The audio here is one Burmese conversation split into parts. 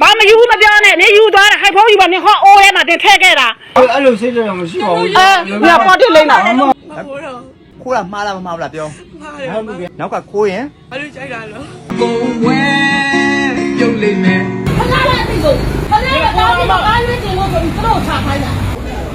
ဘာမယူဘူးမပြောနဲ့နေယူသွားတယ်ဟိုက်ဖုန်းယူပါနေဟောအိုးထဲမှာတင်ထည့်ခဲ့တာအဲ့လိုစိတ်တော့မရှိပါဘူးအဲငါပေါ်တစ်လိမ့်တာမဟုတ်တော့ခိုးတာမှားလားမမှားဘူးလားပြောမှားတယ်ဟုတ်ပြီနောက်ကခိုးရင်ဘာလို့ကြိုက်တာလဲကိုဝဲပြုတ်လိမ့်မယ်ခဏလေးသိကုန်ခဏလေးကားပြီးကားရွေးတင်လို့ဆိုပြီးသူတို့ချခိုင်းတာ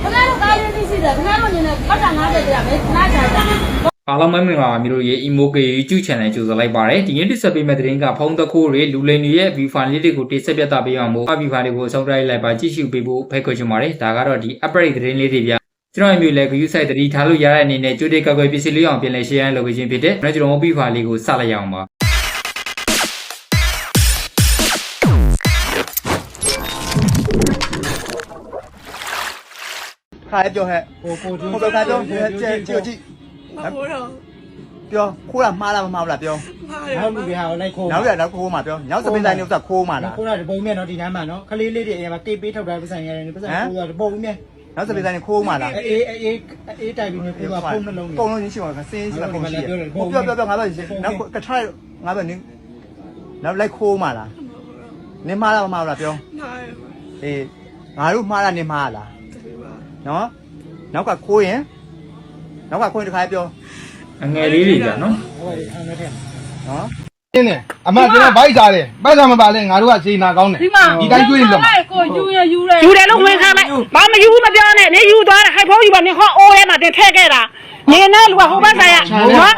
ခဏလေးကားရွေးသိစီတယ်ခဏလို့ညနေပတ်တာ90တရားပဲခဏကြာတာ အားလုံးပဲမင်္ဂလာပါမျိုးတို့ရဲ့ Emoke YouTube Channel ကြိုဆိုလိုက်ပါတယ်ဒီနေ့တိဆက်ပေးမယ့်သတင်းကဖုန်းတစ်ခုတွေလူလိန်တွေရဲ့ view file လေးတွေကိုတိဆက်ပြသပေးအောင်မို့ view file တွေကိုအဆုံးတိုက်လိုက်ပါကြည့်ရှုပေးဖို့ဖိတ်ခေါ်ချင်ပါတယ်ဒါကတော့ဒီ upgrade သတင်းလေးတွေပြကျွန်တော်အမျိုးလည်း view site တတိထားလို့ရတဲ့အနေနဲ့ကြိုတေကောက်ကွယ်ပစ္စည်းလေးအောင်ပြင်လဲ share လုပ်ပေးခြင်းဖြစ်တဲ့ကျွန်တော် view file လေးကိုစလိုက်ရအောင်ပါခါလေးပြောဟဲ့ကိုကိုကျွန်းဟိုဘက်ကပြောကြည့်ကြည့်ကြည့် ကြည့်မဟုတ်တော့ပြောခိုးတာမှားလားမမှားဘူးလားပြောမှားတယ်ဟုတ်ပြီဟာလိုက်ခိုးနောက်ရနောက်ခိုးမှာပြောညောက်စပင်းတိုင်းနေဥစ္စာခိုးမှာလားခိုးတာတပုံမြဲနော်ဒီနားမှာနော်ခလေးလေးတွေအရင်ကတေးပေးထုတ်တာပတ်စံရတယ်ပတ်စံခိုးတာတပုံမြဲနောက်စပင်းတိုင်းခိုးမှာလားအေးအေးအေးတိုက်ပြီးခိုးတာဖုန်းနှလုံးပုံလုံးချင်းရှိပါခစင်းရှိပါပုံရှိပြောပြောပြောငါပြောနောက်ကထရငါပြောနင်းနောက်လိုက်ခိုးမှာလားနင်းမှားလားမမှားဘူးလားပြောမှားတယ်အေးငါတို့မှားတာနင်းမှားလားနော်နောက်ကခိုးရင် နောက်ကခိုးရင်တခါပြောအငယ်လေးတွေပြနော်ဟိုခံရတဲ့နော်င်းတယ်အမကျွန်တော်ဗိုက်စားတယ်ဗိုက်စားမပါလဲငါတို့ကစေနာကောင်းတယ်ဒီတိုင်းတွေးလို့ကိုယူရယူတယ်ယူတယ်လို့ဝင်ခံလိုက်ဘာမယူဘူးမပြောနဲ့နေယူသွားတယ်ဟိုက်ဖုန်းယူပါနေဟောအိုးထဲမှာတင်ထည့်ခဲ့တာနေနဲ့လူကဟိုဘက်ဆိုင်ရနော်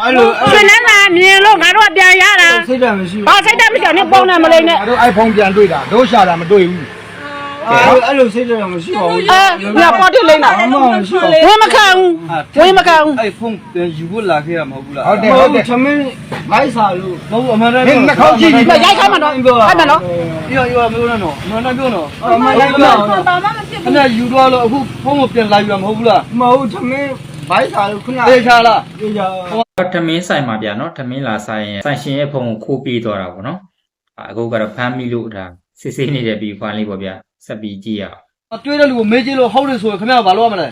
ဆွေနဲ့လာမြင်လို့ငါတို့ကပြန်ရတာစိတ်တော့မရှိဘာစိတ်တမရှိအောင်နေပုံနဲ့မလိမ့်နဲ့ငါတို့ iPhone ပြန်တွေ့တာတို့ရှာတာမတွေ့ဘူးဘူး အဲ့လိုစိတ်တော့မရှိပါဘူးအဲငါပေါ်တစ်လိမ့်တာမဟုတ်မရှိပါဘူးဝင်မခံဘူးဝင်မခံဘူးအဲ့ဖုန်းယူဖို့လာခဲ့ရမဟုတ်ဘူးလားဟုတ်တယ်ဟုတ်တယ်သမင်းဗိုက်စာလို့မဟုတ်အမှန်တမ်းမင်းနှာခေါင်းကြည့်ကြည့်ရိုက်ခိုင်းမှာတော့အဲ့မှာနော်ပြောရောမပြောနဲ့တော့အမှန်တမ်းပြောတော့အမလိုက်တော့ခဏယူတော့လို့အခုဖုန်းကိုပြန်လာယူရမဟုတ်ဘူးလားမဟုတ်သမင်းဗိုက်စာလို့ခုနသေချာလားပြေကြထမင်းဆိုင်မှာပြနော်ထမင်းလာဆိုင်ရင်ဆိုင်ရှင်ရဲ့ဖုန်းကိုခိုးပြေးသွားတာပေါ့နော်အခုကတော့ဖမ်းမိလို့ဒါစစ်ဆေးနေတဲ့ view file လေးပေါ့ဗျ ဆက်ပြီးကြည့်ရအောင်တွေးတဲ့လူကိုမေးကြည့်လို့ဟုတ်တယ်ဆိုရင်ခင်ဗျားဘာလုပ်ရမလဲ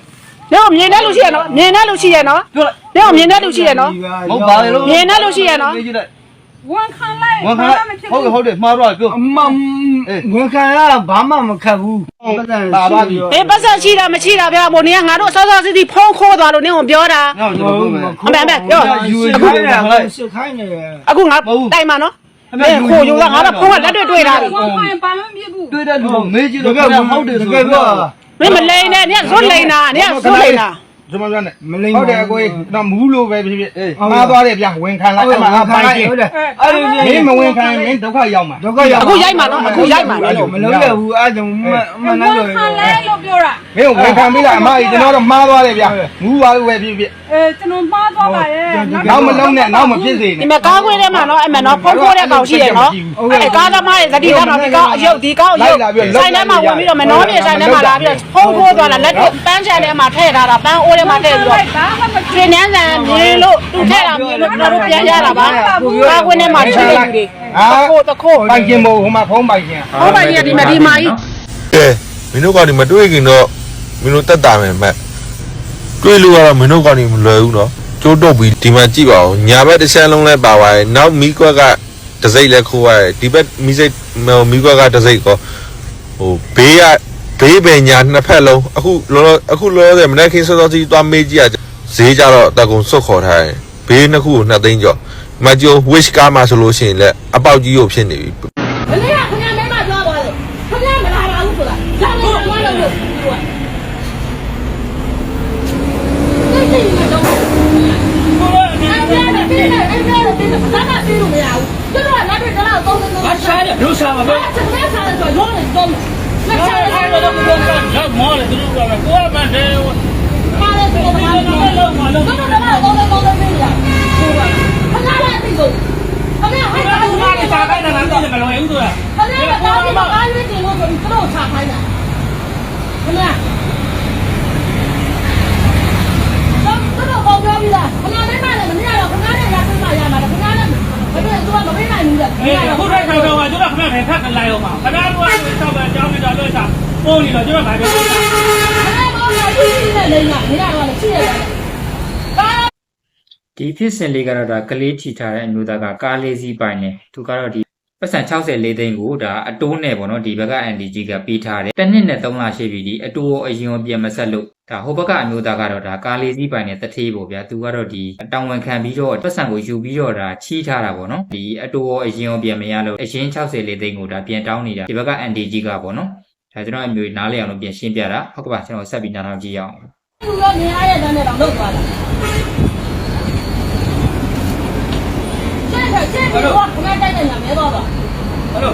တော့မြင်တဲ့လူရှိရနော်မြင်တဲ့လူရှိရနော်ပြောလိုက်တော့မြင်တဲ့လူရှိရနော်မဟုတ်ပါလေလို့မြင်တဲ့လူရှိရနော်မေးကြည့်လိုက်ဝန်ခံလိုက်ဝန်ခံလိုက်ဟုတ်တယ်ဟုတ်တယ်မှားတော့ပြော အမဝန်ခံရတာဘာမှမခတ်ဘူးပတ်စံပါပါပြီ ဘေးပတ်စံရှိတာမရှိတာဗျာမို့နေကငါတို့စောစောစီးစီးဖုံးခိုးသွားလို့နင်းကိုပြောတာငါ့ကိုကျွန်တော်ပြောမယ် အမေအမေပြော ယူယူခိုယူင်းခံလိုက်စစ်ခိုင်းနေတယ် အခုငါတိုင်မှာနော် အဲခိုးယူတာငါတော့ဖုံးကလက်တွေ့တွေ့တာပြီဝန်ခံဘာမှမဖြစ်ဘူးတွေးတဲ့လူကိုမေးကြည့်လို့ခင်ဗျားဟုတ်တယ်ဆိုရင်ပြောမင်းမလိန်နဲ့နင်ကဇွတ်လိန်တာနင်ကဇွတ်လိန်တာ ကျွန်တော်ပြောနေမလိမ့်ဟုတ်တယ်အကိုတော့မူးလို့ပဲဖြစ်ဖြစ်မှားသွားတယ်ဗျဝင်ခံလိုက်အဲ့အမမှာအဖိုပိုင်င်ကျချင်းဟုတ်တယ်အဲ့လိုမင်းမဝင်ခံမင်းဒုက္ခရောက်မှာဒုက္ခရောက်အခုရိုက်မှာနော်အခုရိုက်မှာအဲ့လိုမလုံးရဘူးအဲ့ကြောင့်မမနိုင်လို့ခံလိုက်လို့ပြောတာမင်းဝင်ခံပြီးလားအမကြီးကျွန်တော်တော့မှားသွားတယ်ဗျမူးသွားလို့ပဲဖြစ်ဖြစ်အဲကျွန်တော်မှားသွားပါရဲ့နောက်မလုံးနဲ့နောက်မဖြစ်စေဒီနဲ့မှာကားခွေးထဲမှာနော်အဲ့မှာနော်ဖုံးခိုးတဲ့ကောင်ရှိရနော်အဲ့ကားသမားတွေဇတိကနော်ဒီကောင်အယုတ်ဒီကောင်အယုတ်ဆိုင်ထဲမှာဝင်ပြီးတော့မနှောပြေဆိုင်ထဲမှာလာပြီးတော့ဖုံးခိုးသွားတာလက်တွေ့ပန်းချန်ထဲမှာထည့်ထားတာပန်းအိုးထဲမှာထည့်ပြီးတော့ဘာမှမခြေနှမ်းဆန်မြင်လို့သူထည့်တာမြင်လို့ကျွန်တော်တို့ပြန်ရတာပါကားခွေးထဲမှာရှိတဲ့လူတွေဟာခိုးတခိုးပိုင်ချင်းမို့ဟိုမှာဖုံးပိုင်ချင်းဟုတ်ပါရဲ့ဒီမှာဒီမှာကြီးကဲမင်းတို့ကောင်ဒီမတွေ့ခင်တော့မင်းတို့တက်တာမယ်မက်တွေ့လို့ကတော့မင်းတို့ကောင်ဒီမလွယ်ဘူးနော်ကျိုးတုတ်ပြီးဒီမှာကြည့်ပါဦးညာဘက်တစ်ချက်လုံးလဲပါသွားတယ်နောက်မီးကွက်ကတစ်စိမ့်လဲခိုးရတယ်ဒီဘက်မီးစိတ်မီးကွက်ကတစ်စိမ့်ကောဟိုဘေးက ဘေးပင်ညာနှစ်ဖက်လုံးအခုလောလောအခုလောလောဆယ်မနေ့ခင်းစောစောစီးသွားမေးကြည့်ရဈေးကြတော့အတကုံစွတ်ခေါ်ထားတယ်ဘေးနှစ်ခုကိုနှစ်သိန်းကျော်မကျိုး wish ကားမှာဆိုလို့ရှိရင်လည်းအပေါက်ကြီးကိုဖြစ်နေပြီဘယ်နဲ့ကခင်ဗျားမဲမပြောသွားလဲခင်ဗျားမလာပါဘူးဆိုတာကြောင်နေသွားလို့လို့သူကတိတ်တိတ်မတော့ဘူးအဲ့ဒါနဲ့တင်းနေအဲ့ဒါနဲ့တင်းနေဘာမှသိလို့မရဘူးသူတို့ကလက်တွေကတော့သုံးသုံးသုံးအရှားရဒုရှာမှာပဲ ရတယ်တော့မပြောဘူးတော့မောလေသူတို့ကကိုယ်မှန်တယ်ပါလေဆိုတော့ဘာလို့လဲလုံးမလုံးသူတို့ကတော့သုံးသုံးသုံးသုံးနေရဟုတ်ပါခဏလေးသိကုန်ခဏဟဲ့ဘာလို့လဲစားခိုင်းတာလားသိတယ်မလို့ဘူးဆိုတာခဏလေးကားပြီးကားရွေးတင်လို့ဆိုပြီးသူတို့ချခိုင်းတာခဏတော့တော့ကောင်းပြောပြီလားခဏလေးမှလည်းမမြင်တော့ခဏလေးရပြမရမှာခဏလေးဘယ်လိုသူကမပေးနိုင်ဘူးလေအေးခုထိုက်ထောက်တော့ကျွန်တော်ခဏနဲ့ထပ်လိုက်အောင်ပါခဏတော့ဆောက်ပဲကြောင်းနေတာလို့စား ပုံနေတော့ကျွန်တော်ဗာပြောခဏတော့ရည်ရည်နဲ့လေးကမရတော့လည်းရှိရတယ်ကားဒီဖြစ်စဉ်လေးကတော့ဒါကလေးထီထားတဲ့အမျိုးသားကကားလေးစီးပိုင်နေသူကတော့ဒီပပတ်စံ64သိန်းကိုဒါအတိုးနဲ့ပေါ့နော်ဒီဘက်က NDG ကပေးထားတယ်တစ်နှစ်နဲ့3လရှိပြီဒီအတိုးရောအရင်ရောပြန်မဆက်လို့ဒါဟိုဘက်ကအမျိုးသားကတော့ဒါကားလေးစီးပိုင်နဲ့တထေးပေါ့ဗျာသူကတော့ဒီအတောင်ဝန်ခံပြီးတော့ပတ်စံကိုယူပြီးတော့ဒါချီးထားတာပေါ့နော်ဒီအတိုးရောအရင်ရောပြန်မရလို့အရင်64သိန်းကိုဒါပြန်တောင်းနေတာဒီဘက်က NDG ကပေါ့နော် ဒါကျွန်တော်အမျိုးနားလေအောင်လို့ပြန်ရှင်းပြတာဟုတ်ကဲ့ပါကျွန်တော်ဆက်ပြီးနားထောင်ကြည့်ရအောင်သူကမြင်ရတဲ့တန်းနဲ့တော့လောက်သွားတာဆက်ဆက်ဆက်ပြီးတော့ခမတိုက်တဲ့ညာမဲတော့တော့ဟယ်လို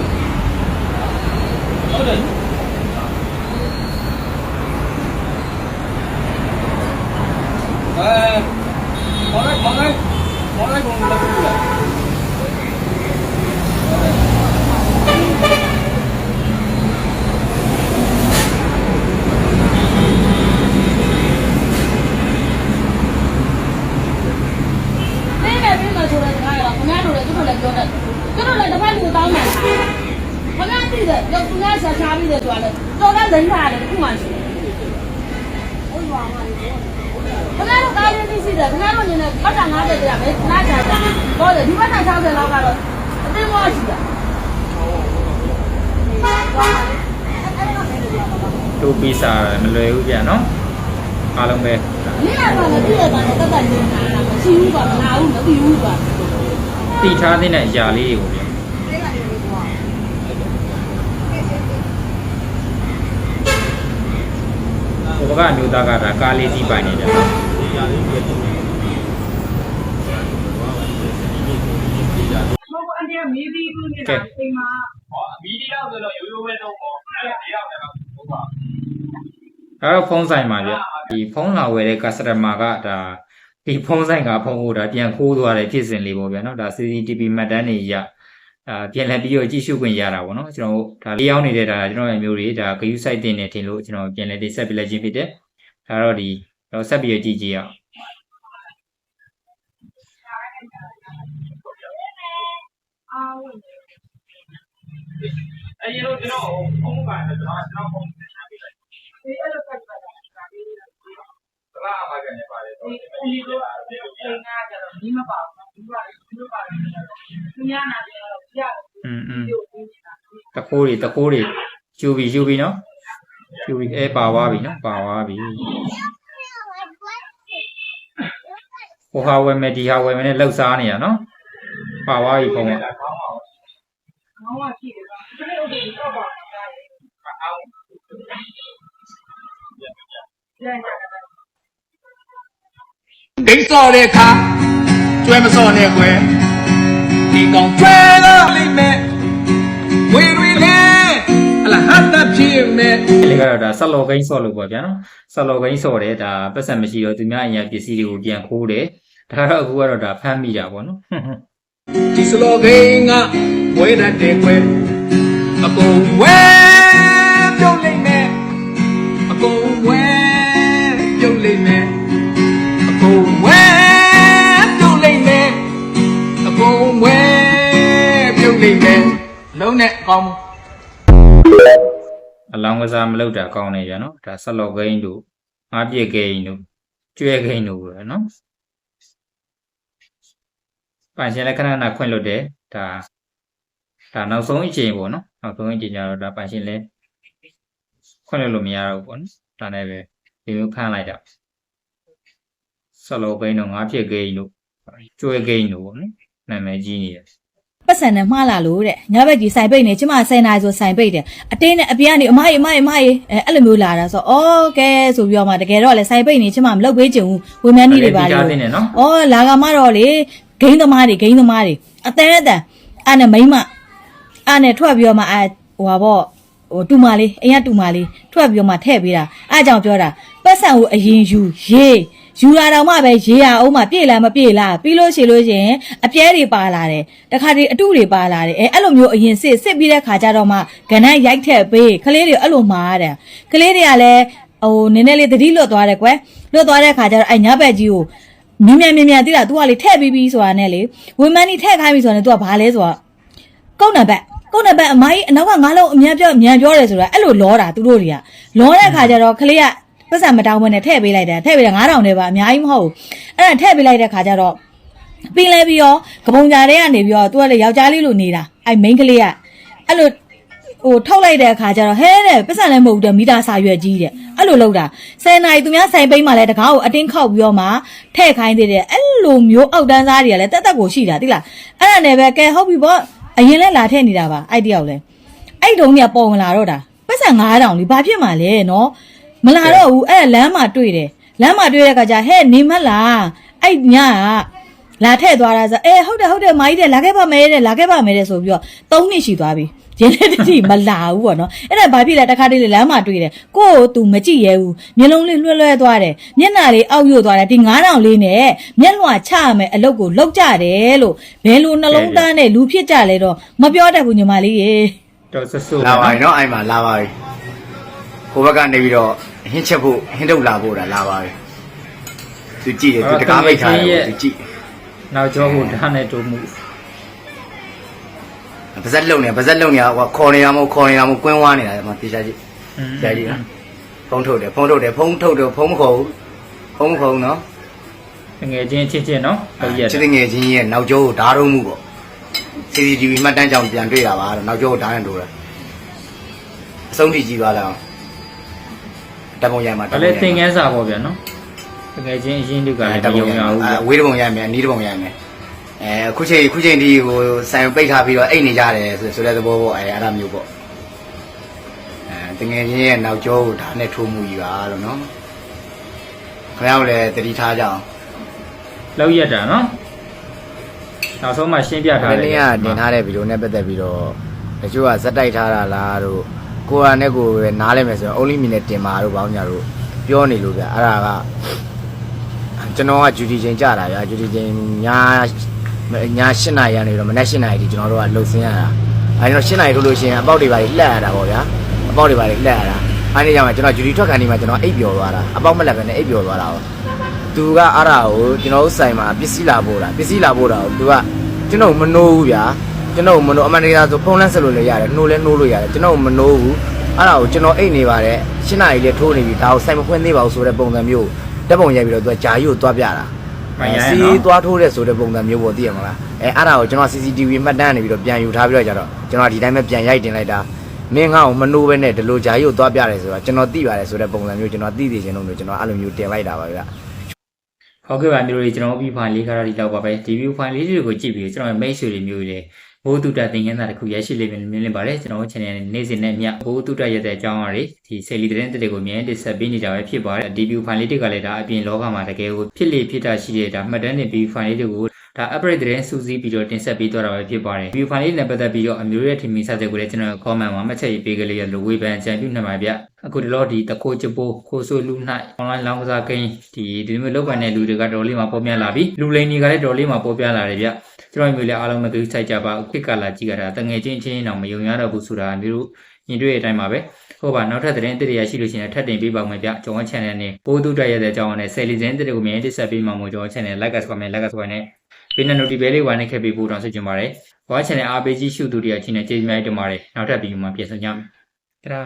ဟုတ်တယ်အဲမော်လိုက်မော်လိုက်မော်လိုက်ကုန်လို့ပြလာ ပေးမယ်ပေးမယ် ဆိုတဲ့စကားကခင်ဗျားတို့လည်းသူတို့လည်းပြောတတ်သူတို့လည်းတစ်ဖက်လူတောင်းတာခင်ဗျားသိတယ်ကြောက်သူကဆက်ချားပြီးတယ်ဆိုတာလေတော်တော်လည်းနားတယ်ခုမှရှိတယ်ဟုတ်ပါမှာလေခင်ဗျားတို့ကားရင်းသိစီတယ်ခင်ဗျားတို့ညနေဘတ်တာ90ကြာပဲနားကြာတာဟုတ်တယ်ဒီဘတ်တာ60လောက်ကတော့အသိမောရှိတာတူပီစာမလွယ်ဘူးပြန်နော်အားလုံးပဲမိလာကလည်းပြည့်ရတာတက်တက်နေတာ မရှိဘူးပါနာဘူးမသိဘူးပါတိထားတဲ့အရာလေးတွေကိုပြောဟိုဘကအမျိုးသားကဒါကားလေးစီးပိုင်နေတယ်မီဒီကူနေတာဒီမှာမီဒီယာဆိုတော့ရိုးရိုးပဲတော့ပေါ့အဲ့ဒါတရားပဲဟုတ်ပါအဲ့တော့ဖုန်းဆိုင်မှာပြဒီဖုန်းလာဝယ်တဲ့ customer ကဒါ ဒီဖုန်းဆိုင်ကဖုန်းကိုဒါပြန်ခိုးသွားတဲ့ဖြစ်စဉ်လေးပေါ့ဗျာနော်ဒါ CCTV မှတ်တမ်းတွေရအာပြန်လည်ပြီးတော့ကြည့်ရှုခွင့်ရတာပေါ့နော်ကျွန်တော်တို့ဒါလေးရောက်နေတဲ့ဒါကျွန်တော်ရဲ့မျိုးတွေဒါဂယု site တင်နေထင်လို့ကျွန်တော်ပြန်လည်တင်ဆက်ပြလိုက်ခြင်းဖြစ်တယ်ဒါတော့ဒီတော့ဆက်ပြီးတော့ကြည့်ကြည့်ရအောင်အားဝင်အဲ့ဒီတော့ကျွန်တော်ဖုန်းပါတယ်ကျွန်တော်ကျွန်တော် อืมอืม ဒီလိုပြင်နေတာ တခိုးတွေတခိုးတွေယူပြီးယူပြီးနော်ယူပြီးအဲပါသွားပြီနော်ပါသွားပြီဟိုဟာဝယ်မယ်ဒီဟာဝယ်မယ်နဲ့လှုပ်ရှားနေရနော်ပါသွားပြီဖုန်းက ငေါင်းက စော်တဲ့အခါကျွဲမစော်နဲ့ကွယ်ဒီကောင်ကျွဲလို့လိမ့်မယ်ဝေတွေလဲအလားဟတ်တဖြစ်မယ်ဒီလေကတော့ဒါဆက်လော်ဂိမ်းဆော့လို့ပေါ့ဗျာနော်ဆက်လော်ဂိမ်းဆော့တယ်ဒါပတ်စံမရှိတော့သူများအရင်ပစ္စည်းတွေကိုပြန်ခိုးတယ်ဒါတော့အခုကတော့ဒါဖမ်းမိတာပေါ့နော်ဒီစလောဂိန်းကဝေတတ်တဲ့ကွယ်အကုန်ဝဲ လိမ့်မယ်လုံးနဲ့အကောင်းအလောင်းကစားမလုပ်တာကောင်းနေဗျာနော်ဒါဆက်လော်ဂိမ်းတို့ငါးပြည့်ဂိမ်းတို့ကျွဲဂိမ်းတို့ပဲနော်ပန်ရှင်လည်းခဏခဏခွင့်လွတ်တယ်ဒါဒါနောက်ဆုံးအချိန်ပေါ့နော်နောက်ဆုံးအချိန်ကျတော့ဒါပန်ရှင်လည်းခွင့်လွတ်လို့မရတော့ဘူးပေါ့နော်ဒါနဲ့ပဲဒီလိုဖမ်းလိုက်တာဆက်လော်ဂိမ်းတို့ငါးပြည့်ဂိမ်းတို့ကျွဲဂိမ်းတို့ပေါ့နော်နာမည်ကြီးနေတယ် ပတ်စံနဲ့မှားလာလို့တဲ့ညဘက်ကြီးဆိုင်ပိတ်နေကျမဆယ်နာရီဆိုဆိုင်ပိတ်တယ်အတင်းနဲ့အပြားနေအမကြီးအမကြီးအမကြီးအဲအဲ့လိုမျိုးလာတာဆိုအော်ကဲဆိုပြီးတော့မှတကယ်တော့လေဆိုင်ပိတ်နေကျမမလုပ်ပေးချင်ဘူးဝေမန်းကြီးတွေပါဒီလို့ကြားသိနေနော်အော်လာကမတော့လေဂိမ်းသမားတွေဂိမ်းသမားတွေအတန်အတန်အဲ့နဲ့မိမ့်မအဲ့နဲ့ထွက်ပြီးတော့မှအဲဟိုပါပေါ့ ဟိုတူမလေးအိမ်ကတူမလေးထွက်ပြီးတော့မှထည့်ပေးတာအဲ့ကြောင့်ပြောတာပတ်စံကိုအရင်ယူရေးယူလာတော့မှပဲရေးရအောင်မှပြေးလားမပြေးလားပြီးလို့ရှိလို့ရှိရင်အပြဲတွေပါလာတယ်တခါတည်းအတုတွေပါလာတယ်အဲအဲ့လိုမျိုးအရင်စစ်စစ်ပြီးတဲ့ခါကျတော့မှကဏ္ဍရိုက်ထက်ပေးကလေးတွေအဲ့လိုမှားရတယ်ကလေးတွေကလည်းဟိုနည်းနည်းလေးသတိလွတ်သွားတယ်ကွယ်လွတ်သွားတဲ့ခါကျတော့အဲညဘက်ကြီးကိုမြင်မြန်မြင်မြန်သိတာ तू ကလေထည့်ပြီးပြီးဆိုတာနဲ့လေဝင်းမန်းကြီးထည့်ခိုင်းပြီဆိုတာနဲ့ तू ကဘာလဲဆိုတော့ကုန်းနံပါတ် ကုန်းနံပါတ်အမကြီးအနောက်ကငါးလုံးအမြန်ပြောအမြန်ပြောတယ်ဆိုတာအဲ့လိုလောတာသူတို့တွေကလောတဲ့အခါကျတော့ခလေးကပတ်စံမတောင်းဘဲနဲ့ထည့်ပေးလိုက်တယ်ထည့်ပေးတယ်9000နဲ့ပါအများကြီးမဟုတ်ဘူးအဲ့ဒါထည့်ပေးလိုက်တဲ့ခါကျတော့ပြီးလဲပြီးတော့ကပုံကြာတဲ့ကနေပြီးတော့သူကလေယောက်ျားလေးလိုနေတာအဲ့မိန်းကလေးကအဲ့လိုဟိုထုတ်လိုက်တဲ့အခါကျတော့ဟဲတဲ့ပတ်စံလည်းမဟုတ်ဘူးတဲ့မိသားစာရွက်ကြီးတဲ့အဲ့လိုလောက်တာဆယ်နာရီသူများဆိုင်ပိန်းမှလည်းတကားကိုအတင်းခောက်ပြီးတော့မှထဲ့ခိုင်းသေးတယ်အဲ့လိုမျိုးအောက်တန်းသားတွေကလည်းတက်တက်ကိုရှိတာတိလားအဲ့ဒါနဲ့ပဲကဲဟုတ်ပြီပေါ့ အရင်လဲလာထည့်နေတာပါအဲ့တယောက်လဲအဲ့တုန်းကပေါ်မလာတော့တာပတ်စံ9000လीဘာဖြစ်မှလဲနော်မလာတော့ဘူးအဲ့လမ်းမှာတွေ့တယ်လမ်းမှာတွေ့တဲ့အခါကျဟဲ့နေမလားအဲ့ညကလာထည့်သွားတာဆိုအဲဟုတ်တယ်ဟုတ်တယ်မာကြီးတဲ့လာခဲ့ပါမယ်တဲ့လာခဲ့ပါမယ်တဲ့ဆိုပြီးတော့၃နှစ်ရှိသွားပြီ ရင်းလက်တတိမလာဘူးပေါ့နော်အဲ့ဒါဘာဖြစ်လဲတခါတည်းလေလမ်းမှာတွေ့တယ်ကိုယ့်ကို तू မကြည့်ရဲဘူးမျက်လုံးလေးလွှဲလွှဲသွားတယ်မျက်နှာလေးအောက်ရွတ်သွားတယ်ဒီ9000လေးနဲ့မျက်လွှာချရမယ်အလုပ်ကိုလောက်ကြတယ်လို့ဘယ်လိုနှလုံးသားနဲ့လူဖြစ်ကြလဲတော့မပြောတတ်ဘူးညီမလေးရေတော့ဆဆူလာပါပြီနော်အဲ့မှာလာပါပြီဟိုဘက်ကနေပြီးတော့ဟင်းချက်ဖို့ဟင်းထုတ်လာဖို့တာလာပါပြီသူကြည့်တယ်သူတကားမိတ်ထားတယ်သူကြည့်နောက်ကျောကိုဓာတ်နဲ့တိုးမှု ပါဇက်လုံနေပါဇက်လုံနေဟိုခေါ်နေတာမဟုတ်ခေါ်နေတာမဟုတ်ကွင်းဝါနေတာမှာတေချာကြည့်ကြာကြည့်နော်ဖုံးထုတ်တယ်ဖုံးထုတ်တယ်ဖုံးထုတ်တယ်ဖုံးမခေါ်ဘူးဖုံးမခေါ်ဘူးနော်ငယ်ချင်းချင်းချင်းနော်ဟုတ်ရဲ့ချစ်တဲ့ငယ်ချင်းရဲ့နောက်ကျောကိုဓာတ်ရုံးမှုပေါ့ CCTV မှတ်တမ်းကြောင့်ပြန်တွေ့တာပါတော့နောက်ကျောကိုဓာတ်နဲ့တိုးတာအဆုံးထိကြည့်ပါလားတပုံရိုက်မှာဒါလည်းသင်ခန်းစာပေါ့ဗျာနော်ငယ်ချင်းအရင်တုကလည်းမယုံရဘူးဗျာအဝေးတပုံရိုက်မယ်အနီးတပုံရိုက်မယ် အဲအခုချိန်ခုချိန်ဒီဟိုဆိုင်ပိတ်ထားပြီးတော့အိတ်နေကြတယ်ဆိုဆိုတဲ့သဘောပေါ့အဲအဲ့ဒါမျိုးပေါ့အဲတငယ်ချင်းရဲ့နောက်ကျောကိုဓာတ်နဲ့ထိုးမှုကြီးပါလို့နော်ခင်ဗျားတို့လည်းတတိထားကြအောင်လောက်ရက်တာနော်နောက်ဆုံးမှရှင်းပြထားဒီတယ်နေ့ကတင်ထားတဲ့ဗီဒီယိုနဲ့ပတ်သက်ပြီးတော့တချို့ကဇက်တိုက်ထားတာလားတို့ကိုကနဲ့ကိုပဲနားလဲမယ်ဆိုတော့ only me နဲ့တင်ပါတို့ဘောင်းညာတို့ပြောနေလို့ဗျအဲ့ဒါကကျွန်တော်က duty ချိန်ကြတာဗျာ duty ချိန်ည ည8နာရီကနေတော့မနက်8နာရီထိကျွန်တော်တို့ကလှုပ်ဆင်းရတာအဲဒီတော့8နာရီထိုးလို့ရှိရင်အပေါက်တွေပါလှက်ရတာပေါ့ဗျာအပေါက်တွေပါလှက်ရတာအဲဒီကြောင့်ကျွန်တော် duty ထွက်ခါနေမှာကျွန်တော်အိပ်ပျော်သွားတာအပေါက်မလက်ပဲနဲ့အိပ်ပျော်သွားတာပေါ့သူကအားရကိုကျွန်တော်တို့ဆိုင်မှာပစ္စည်းလာပို့တာပစ္စည်းလာပို့တာကိုသူကကျွန်တော်မနိုးဘူးဗျာကျွန်တော်မနိုးအမှန်တရားဆိုဖုန်းလန်းဆက်လို့လည်းရတယ်နှိုးလဲနှိုးလို့ရတယ်ကျွန်တော်မနိုးဘူးအဲ့ဒါကိုကျွန်တော်အိတ်နေပါတယ်ရှင်းနာရီလေးထိုးနေပြီဒါကိုစိုက်မဖွင့်သေးပါဘူးဆိုတဲ့ပုံစံမျိုးတက်ပုံရိုက်ပြီးတော့သူကဂျာကြီးကိုသွားပြတာမှန်ရ စီနော်သွားထိုးတဲ့ဆိုတဲ့ပုံစံမျိုးပေါ့သိရမလားအဲအဲ့ဒါကိုကျွန်တော် CCTV မှတ်တမ်းနေပြီးတော့ပြန်ယူထားပြီးတော့ကြတော့ကျွန်တော်ဒီတိုင်းပဲပြန်ရိုက်တင်လိုက်တာမင်းငါ့ကိုမနိုးပဲနဲ့ဒီလိုဂျာကြီးကိုသွားပြတယ်ဆိုတော့ကျွန်တော်သိပါတယ်ဆိုတဲ့ပုံစံမျိုးကျွန်တော်သိသိချင်းလုံးလို့ကျွန်တော်အဲ့လိုမျိုးတင်လိုက်တာပါဗျာ ဟုတ်ကဲ့ပါမျိုးတွေကျွန်တော်ပြီးဖိုင်လေးကတော့ဒီလောက်ပါပဲဒီ view file လေးတွေကိုကြည့်ပြီးကျွန်တော်မိတ်ဆွေတွေမျိုးတွေဘိုးတုတသင်ခန်းစာတစ်ခုရရှိလိမ့်မယ်မြင်လင်းပါတယ်ကျွန်တော်တို့ channel နေ့စဉ်နဲ့အမျှဘိုးတုတရဲ့တဲ့အကြောင်းအရာတွေဒီဆယ်လီသတင်းတွေကိုအမြဲတမ်းဆက်ပေးနေကြပဲဖြစ်ပါတယ်ဒီ view file လေးတွေကလည်းဒါအပြင်လောကမှာတကယ်ကိုဖြစ်လေဖြစ်တာရှိတဲ့ဒါမှတ်တမ်းတင် view file လေးတွေကို ဒါ upgrade သတင်းစူးစီးပြီးတော့တင်ဆက်ပေးသွားတာပဲဖြစ်ပါတယ် view file လေးနဲ့ပတ်သက်ပြီးတော့အမျိုးရဲ့ထင်မြင်ဆက်ချက်ကိုလည်းကျွန်တော် comment မှာမှတ်ချက်ရေးပေးကြလေးရလိုဝေဖန်ကြံပြုနေမှာဗျအခုဒီလောဒီတခိုးချပိုးခိုးဆိုးလူနိုင် online လောင်းကစားကိန်းဒီဒီလိုမျိုးလောက်ကန်တဲ့လူတွေကတော်လေးမှာပေါ်ပြလာပြီလူလိန်တွေကလည်းတော်လေးမှာပေါ်ပြလာတယ်ဗျကျွန်တော်မျိုးလည်းအားလုံးမကိစ္စကြပါခစ်ကလာကြည့်ကြတာတငယ်ချင်းချင်းတောင်မယုံရတော့ဘူးဆိုတာမျိုးညီတွေ့တဲ့အတိုင်းပါပဲဟုတ်ပါနောက်ထပ်သတင်းတစ်တွေရရှိလို့ရှိရင်ထပ်တင်ပေးပါမယ်ဗျကျွန်တော် channel နဲ့ပိုးတူတက်ရတဲ့အကြောင်းနဲ့ဆယ်လီသတင်းတစ်တွေကိုမြင်တက်ဆက်ပေးမှာမို့ကျွန်တော် channel like comment like comment နဲ့ ပေးတဲ့ notification လေးဝိုင်းနေခဲ့ပေးဖို့တောင်းဆိုချင်ပါတယ်ဘာ channel အားပေးကြည့်ရှုသူတွေကချင်းနဲ့ကျေးဇူးများတင်ပါတယ်နောက်ထပ်ဗီဒီယိုမှာပြန်ဆောင်ကြမယ်တရာ